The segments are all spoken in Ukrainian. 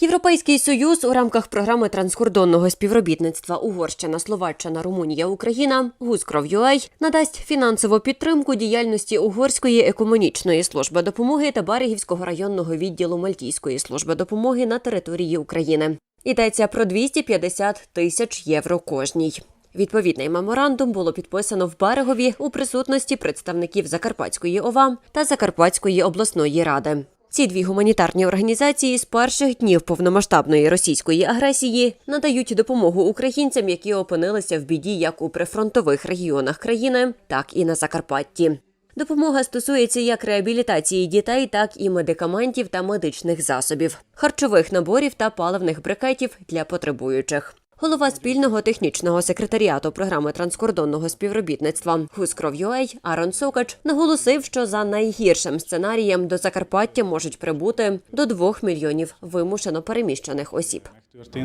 Європейський союз у рамках програми транскордонного співробітництва Угорщина, Словаччина, Румунія, Україна «Гускров.UA» надасть фінансову підтримку діяльності Угорської екомунічної служби допомоги та Берегівського районного відділу Мальтійської служби допомоги на території України. Йдеться про 250 тисяч євро кожній. Відповідний меморандум було підписано в Берегові у присутності представників Закарпатської ОВА та Закарпатської обласної ради. Ці дві гуманітарні організації з перших днів повномасштабної російської агресії надають допомогу українцям, які опинилися в біді як у прифронтових регіонах країни, так і на Закарпатті. Допомога стосується як реабілітації дітей, так і медикаментів та медичних засобів, харчових наборів та паливних брикетів для потребуючих. Голова спільного технічного секретаріату програми транскордонного співробітництва «Гускров.UA» Арон Сокач наголосив, що за найгіршим сценарієм до Закарпаття можуть прибути до 2 мільйонів вимушено переміщених осіб. Ö,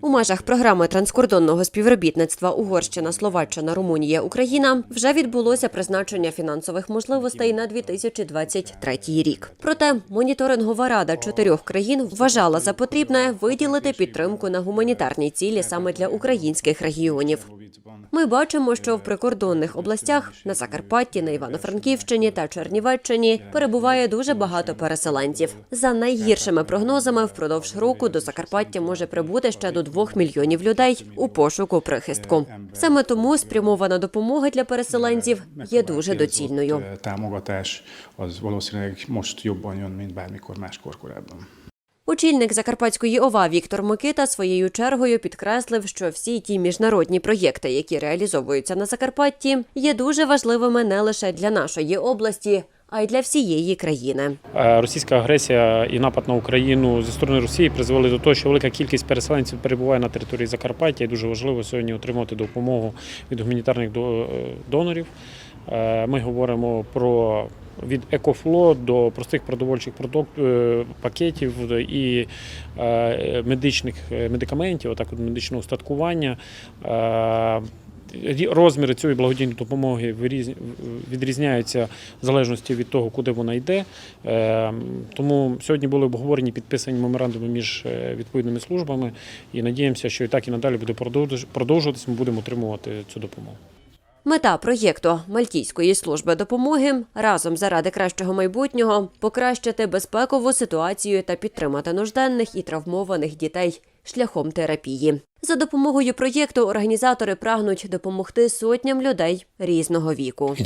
У межах програми транскордонного співробітництва Угорщина, Словаччина, Румунія, Україна вже відбулося призначення фінансових можливостей на 2023 рік. Проте моніторингова рада чотирьох країн вважала за потрібне виділити підтримку на гуманітарні цілі саме для українських регіонів. Ми бачимо, що в прикордонних областях на Закарпатті, на Івано-Франківщині та Чернівеччині перебуває дуже багато переселенців. За найгіршими прогнозами, впродовж року до Закарпаття може прибути ще до 2 мільйонів людей у пошуку прихистку. Саме тому спрямована допомога для переселенців є дуже доцільною. Támogatás az valószínűleg most. Очільник Закарпатської ОВА Віктор Микита своєю чергою підкреслив, що всі ті міжнародні проєкти, які реалізовуються на Закарпатті, є дуже важливими не лише для нашої області, а й для всієї країни. Е, Російська агресія і напад на Україну зі сторони Росії призвели до того, що велика кількість переселенців перебуває на території Закарпаття, і дуже важливо сьогодні отримати допомогу від гуманітарних е, донорів. Е, Ми говоримо про від екофло до простих продовольчих продуктів пакетів і е, медичних е, медикаментів, а також медичного устаткування. Е, Розміри цієї благодійної допомоги відрізняються в залежності від того, куди вона йде. Е, Тому сьогодні були обговорені підписані меморандуми між е, відповідними службами і надіємося, що і так і надалі буде продовж- продовжуватись. Ми будемо отримувати цю допомогу. Мета проєкту Мальтійської служби допомоги разом заради кращого майбутнього покращити безпекову ситуацію та підтримати нужденних і травмованих дітей шляхом терапії. За допомогою проєкту організатори прагнуть допомогти сотням людей різного віку.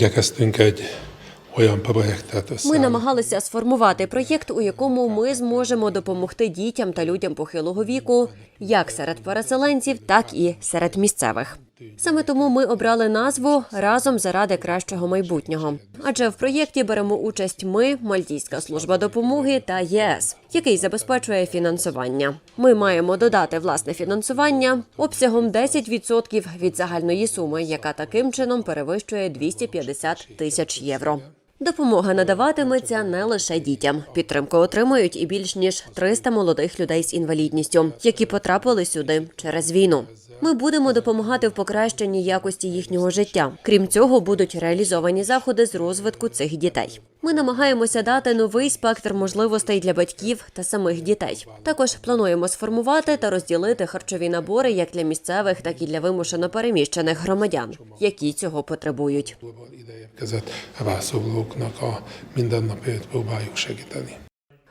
Ми намагалися сформувати проєкт, у якому ми зможемо допомогти дітям та людям похилого віку, як серед переселенців, так і серед місцевих. Саме тому ми обрали назву разом заради кращого майбутнього. Адже в проєкті беремо участь ми, Мальтійська служба допомоги та ЄС, який забезпечує фінансування. Ми маємо додати власне фінансування обсягом 10% від загальної суми, яка таким чином перевищує 250 тисяч євро. Допомога надаватиметься не лише дітям. Підтримку отримують і більш ніж 300 молодих людей з інвалідністю, які потрапили сюди через війну. Ми будемо допомагати в покращенні якості їхнього життя. Крім цього, будуть реалізовані заходи з розвитку цих дітей. Ми намагаємося дати новий спектр можливостей для батьків та самих дітей. Також плануємо сформувати та розділити харчові набори як для місцевих, так і для вимушено переміщених громадян, які цього потребують.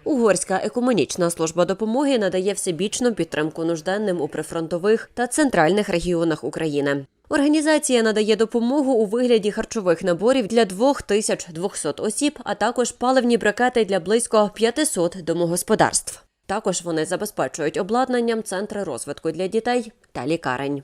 Угорська екомунічна служба допомоги надає всебічну підтримку нужденним у прифронтових та центральних регіонах України. Організація надає допомогу у вигляді харчових наборів для 2200 осіб, а також паливні брикети для близько 500 домогосподарств. Також вони забезпечують обладнанням центри розвитку для дітей та лікарень.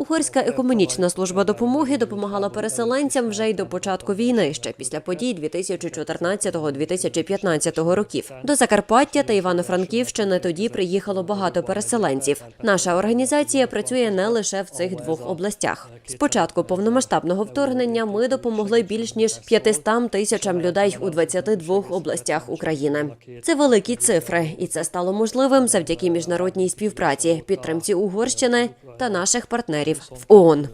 Угорська екомунічна служба допомоги допомагала переселенцям вже й до початку війни, ще після подій 2014-2015 років. До Закарпаття та Івано-Франківщини тоді приїхало багато переселенців. Наша організація працює не лише в цих двох областях. З початку повномасштабного вторгнення ми допомогли більш ніж 500 тисячам людей у 22 областях України. Це великі цифри, і це стало можливим завдяки міжнародній співпраці, підтримці Угорщини та наших партнерів в ООН.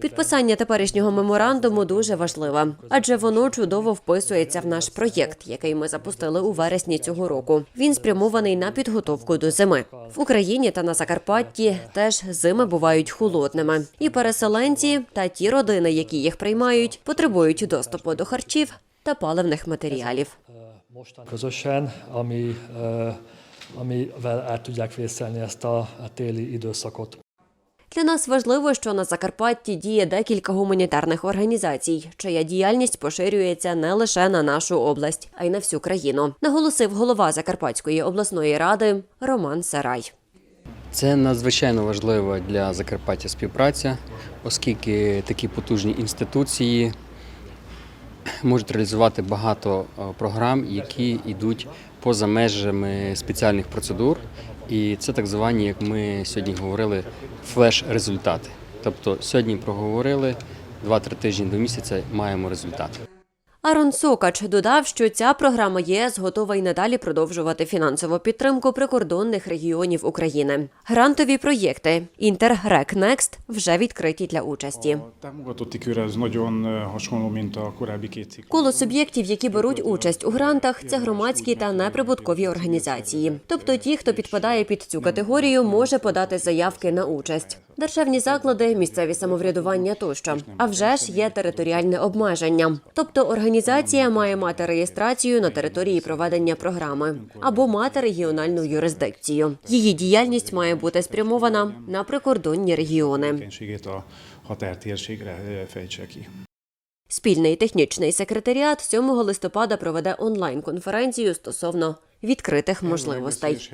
Підписання теперішнього меморандуму дуже важливе, адже воно чудово вписується в наш проєкт, який ми запустили у вересні цього року. Він спрямований на підготовку до зими в Україні та на Закарпатті. Теж зими бувають холодними, і переселенці та ті родини, які їх приймають, потребують доступу до харчів та паливних матеріалів. mostan közösen, ami, ö, amivel el tudják vészelni ezt a. Для нас важливо, що на Закарпатті діє декілька гуманітарних організацій, чия діяльність поширюється не лише на нашу область, а й на всю країну, наголосив голова Закарпатської обласної ради Роман Сарай. Це надзвичайно важлива для Закарпаття співпраця, оскільки такі потужні інституції можуть реалізувати багато е, програм, які йдуть поза межами спеціальних процедур. І це так звані, як ми сьогодні говорили, флеш-результати. Тобто сьогодні проговорили 2-3 тижні до місяця маємо результат. Арон Сокач додав, що ця програма ЄС готова й надалі продовжувати фінансову підтримку прикордонних регіонів України. Грантові проєкти Інтергрек Некст вже відкриті для участі. Cikk. Коло суб'єктів, які беруть участь у грантах, це громадські та неприбуткові організації. Тобто, ті, хто підпадає під цю категорію, може подати заявки на участь. Державні заклади, місцеві самоврядування тощо. А вже ж є територіальне обмеження. Тобто організація має мати реєстрацію на території проведення програми або мати регіональну юрисдикцію. Її діяльність має бути спрямована на прикордонні регіони. ki. Спільний технічний секретаріат 7 листопада проведе онлайн-конференцію стосовно відкритих можливостей.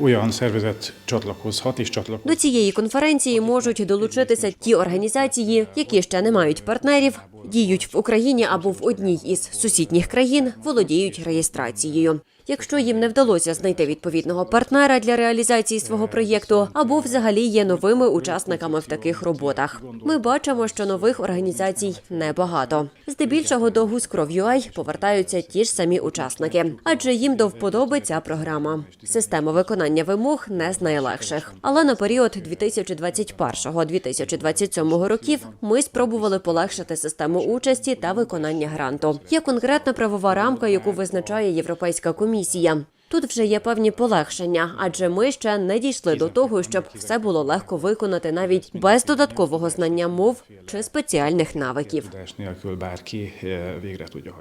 Olyan szervezet csatlakozhat. До цієї конференції можуть долучитися ті організації, які ще не мають партнерів, діють в Україні або в одній із сусідніх країн, володіють реєстрацією. Якщо їм не вдалося знайти відповідного партнера для реалізації свого проєкту, або взагалі є новими учасниками в таких роботах. Ми бачимо, що нових організацій небагато. Здебільшого до «Гускров.UA» повертаються ті ж самі учасники, адже їм до вподоби ця програма. Система виконання вимог не з найлегших. Але на період 2021-2027 років ми спробували полегшити систему участі та виконання гранту. Є конкретна правова рамка, яку визначає Європейська комісія. Тут вже є певні полегшення, адже ми ще не дійшли до того, щоб все було легко виконати навіть без додаткового знання мов чи спеціальних навиків.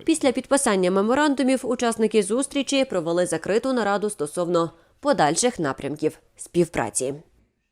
Після підписання меморандумів учасники зустрічі провели закриту нараду стосовно подальших напрямків співпраці.